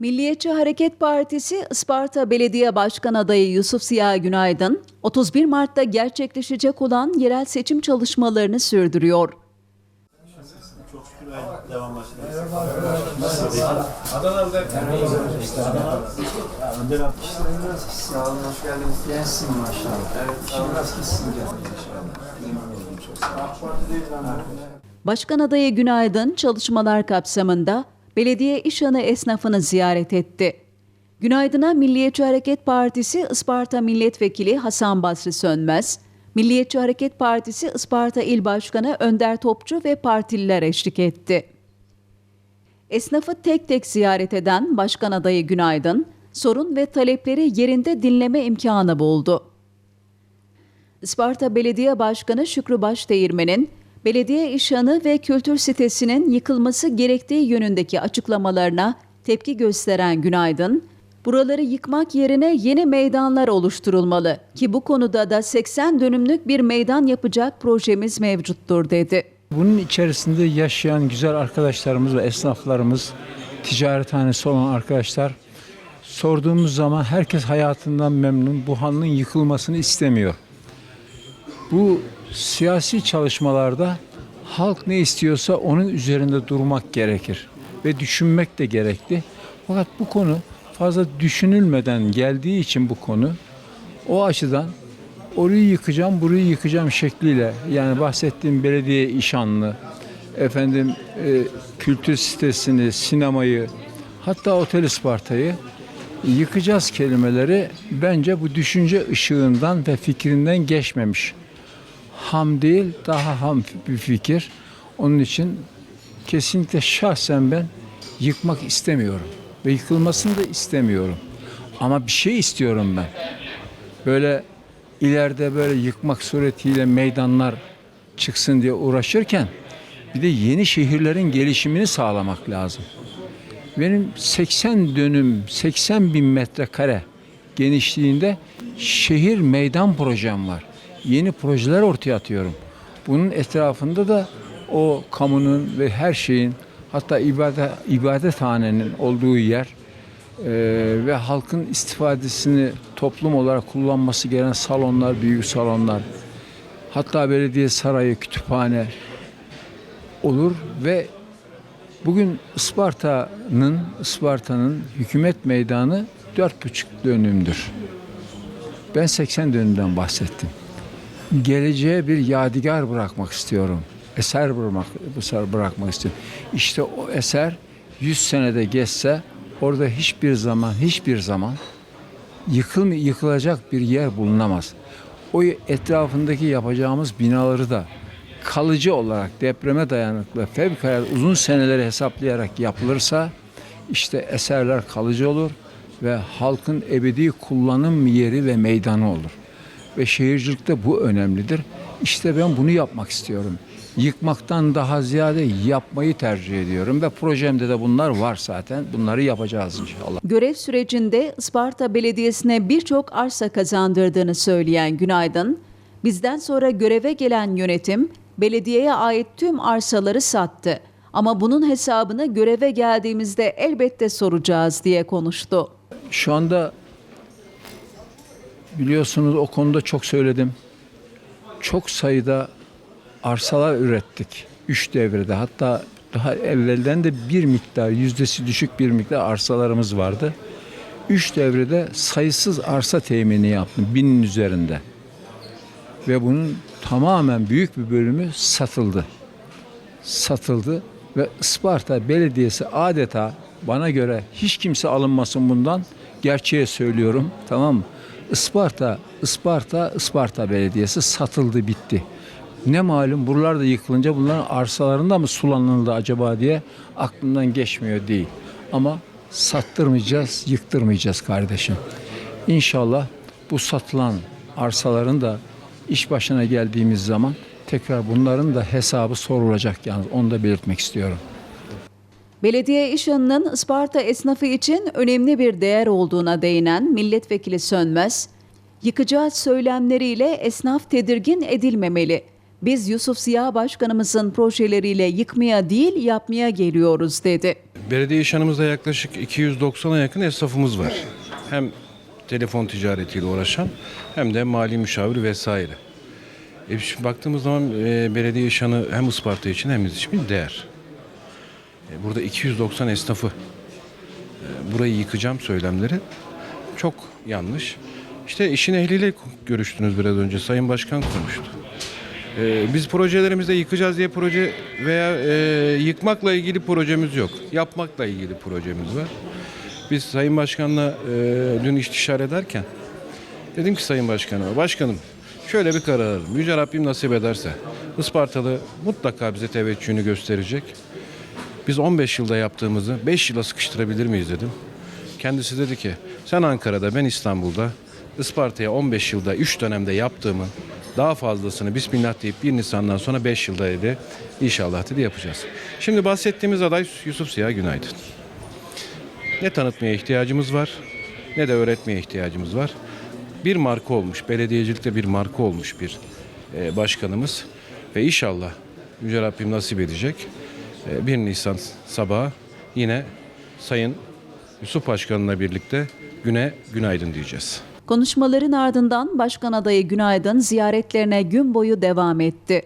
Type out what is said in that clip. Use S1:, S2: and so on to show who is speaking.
S1: Milliyetçi Hareket Partisi Isparta Belediye Başkan adayı Yusuf Ziya Günaydın, 31 Mart'ta gerçekleşecek olan yerel seçim çalışmalarını sürdürüyor. Başkan adayı Günaydın çalışmalar kapsamında belediye işhanı esnafını ziyaret etti. Günaydın'a Milliyetçi Hareket Partisi Isparta Milletvekili Hasan Basri Sönmez, Milliyetçi Hareket Partisi Isparta İl Başkanı Önder Topçu ve partililer eşlik etti. Esnafı tek tek ziyaret eden Başkan adayı Günaydın, sorun ve talepleri yerinde dinleme imkanı buldu. Isparta Belediye Başkanı Şükrü Başdeğirmen'in belediye işhanı ve kültür sitesinin yıkılması gerektiği yönündeki açıklamalarına tepki gösteren Günaydın, buraları yıkmak yerine yeni meydanlar oluşturulmalı ki bu konuda da 80 dönümlük bir meydan yapacak projemiz mevcuttur dedi.
S2: Bunun içerisinde yaşayan güzel arkadaşlarımız ve esnaflarımız, ticarethanesi olan arkadaşlar sorduğumuz zaman herkes hayatından memnun. Bu hanın yıkılmasını istemiyor. Bu siyasi çalışmalarda halk ne istiyorsa onun üzerinde durmak gerekir ve düşünmek de gerekli. Fakat bu konu fazla düşünülmeden geldiği için bu konu o açıdan orayı yıkacağım, burayı yıkacağım şekliyle yani bahsettiğim belediye işanlı, efendim e, kültür sitesini, sinemayı, hatta Otel Isparta'yı yıkacağız kelimeleri bence bu düşünce ışığından ve fikrinden geçmemiş. Ham değil, daha ham bir fikir. Onun için kesinlikle şahsen ben yıkmak istemiyorum ve yıkılmasını da istemiyorum. Ama bir şey istiyorum ben. Böyle ileride böyle yıkmak suretiyle meydanlar çıksın diye uğraşırken bir de yeni şehirlerin gelişimini sağlamak lazım. Benim 80 dönüm, 80 bin metrekare genişliğinde şehir meydan projem var. Yeni projeler ortaya atıyorum. Bunun etrafında da o kamunun ve her şeyin hatta ibadet ibadethanenin olduğu yer e, ve halkın istifadesini toplum olarak kullanması gereken salonlar, büyük salonlar, hatta belediye sarayı, kütüphane olur ve bugün Isparta'nın Isparta'nın hükümet meydanı dört buçuk dönümdür. Ben 80 dönümden bahsettim. Geleceğe bir yadigar bırakmak istiyorum. Eser bırakmak, eser bırakmak istiyorum. İşte o eser 100 senede geçse orada hiçbir zaman hiçbir zaman yıkıl yıkılacak bir yer bulunamaz. O etrafındaki yapacağımız binaları da kalıcı olarak depreme dayanıklı fevkalade uzun seneleri hesaplayarak yapılırsa işte eserler kalıcı olur ve halkın ebedi kullanım yeri ve meydanı olur. Ve şehircilikte bu önemlidir. İşte ben bunu yapmak istiyorum. Yıkmaktan daha ziyade yapmayı tercih ediyorum ve projemde de bunlar var zaten. Bunları yapacağız inşallah.
S1: Görev sürecinde Isparta Belediyesi'ne birçok arsa kazandırdığını söyleyen Günaydın, bizden sonra göreve gelen yönetim belediyeye ait tüm arsaları sattı. Ama bunun hesabını göreve geldiğimizde elbette soracağız diye konuştu.
S2: Şu anda biliyorsunuz o konuda çok söyledim. Çok sayıda arsalar ürettik. Üç devrede hatta daha evvelden de bir miktar yüzdesi düşük bir miktar arsalarımız vardı. Üç devrede sayısız arsa temini yaptım binin üzerinde. Ve bunun tamamen büyük bir bölümü satıldı. Satıldı ve Isparta Belediyesi adeta bana göre hiç kimse alınmasın bundan gerçeğe söylüyorum tamam mı? Isparta, Isparta, Isparta Belediyesi satıldı bitti. Ne malum buralar da yıkılınca bunların arsalarında mı sulanıldı acaba diye aklımdan geçmiyor değil. Ama sattırmayacağız, yıktırmayacağız kardeşim. İnşallah bu satılan arsaların da iş başına geldiğimiz zaman tekrar bunların da hesabı sorulacak yalnız onu da belirtmek istiyorum.
S1: Belediye işhanının Isparta esnafı için önemli bir değer olduğuna değinen milletvekili Sönmez, yıkıcı söylemleriyle esnaf tedirgin edilmemeli. Biz Yusuf Ziya Başkanımızın projeleriyle yıkmaya değil yapmaya geliyoruz dedi.
S3: belediye işhanımızda yaklaşık 290'a yakın esnafımız var. Hem telefon ticaretiyle uğraşan hem de mali müşavir vesaire. E baktığımız zaman e, belediye işhanı hem Isparta için hem biz için bir değer. E, burada 290 esnafı e, burayı yıkacağım söylemleri çok yanlış. İşte işin ehliyle görüştünüz biraz önce. Sayın Başkan konuştu. Ee, biz projelerimizde yıkacağız diye proje veya e, yıkmakla ilgili projemiz yok. Yapmakla ilgili projemiz var. Biz Sayın Başkan'la e, dün istişare ederken dedim ki Sayın Başkan'a, Başkanım şöyle bir karar alın. Yüce Rabbim nasip ederse Ispartalı mutlaka bize teveccühünü gösterecek. Biz 15 yılda yaptığımızı 5 yıla sıkıştırabilir miyiz dedim. Kendisi dedi ki sen Ankara'da ben İstanbul'da Isparta'ya 15 yılda 3 dönemde yaptığımın daha fazlasını Bismillah deyip 1 Nisan'dan sonra 5 yılda dedi inşallah dedi yapacağız. Şimdi bahsettiğimiz aday Yusuf Ziya Günaydın. Ne tanıtmaya ihtiyacımız var ne de öğretmeye ihtiyacımız var. Bir marka olmuş, belediyecilikte bir marka olmuş bir e, başkanımız ve inşallah Yüce Rabbim nasip edecek. E, 1 Nisan sabahı yine Sayın Yusuf Başkan'la birlikte güne günaydın diyeceğiz.
S1: Konuşmaların ardından Başkan adayı Günaydın ziyaretlerine gün boyu devam etti.